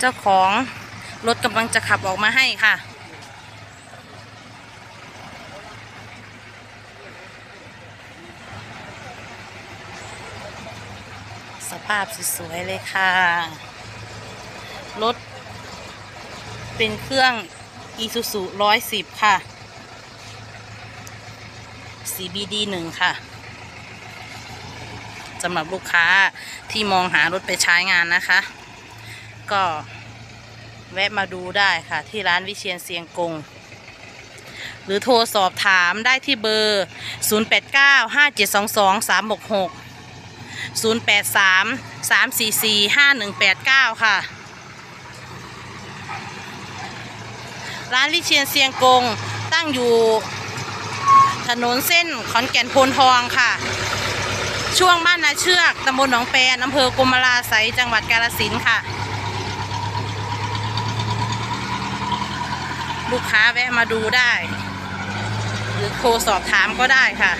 เจ้าของรถกำลังจะขับออกมาให้ค่ะ สภาพสวยๆเลยค่ะ รถเป็นเครื่อง Isuzu 110ค่ะ CBD 1ค่ะสำหรับลูกค้าที่มองหารถไปใช้งานนะคะ ก็แวะมาดูได้ค่ะ ที่ร้านวิเชียนเซียงกง หรือโทรสอบถามได้ที่เบอร์ 089 5722 366 083 344 5189 ค่ะ ร้านลิเชียนเซียงกงตั้งอยู่ถนนเส้นขอนแก่นโพนทองค่ะ ช่วงบ้านนาเชือกตำบลหนองแปนอำเภอกรมราไสยจังหวัดกาฬสินธุ์ค่ะ ลูกค้าแวะมาดูได้ หรือโทรสอบถามก็ได้ค่ะ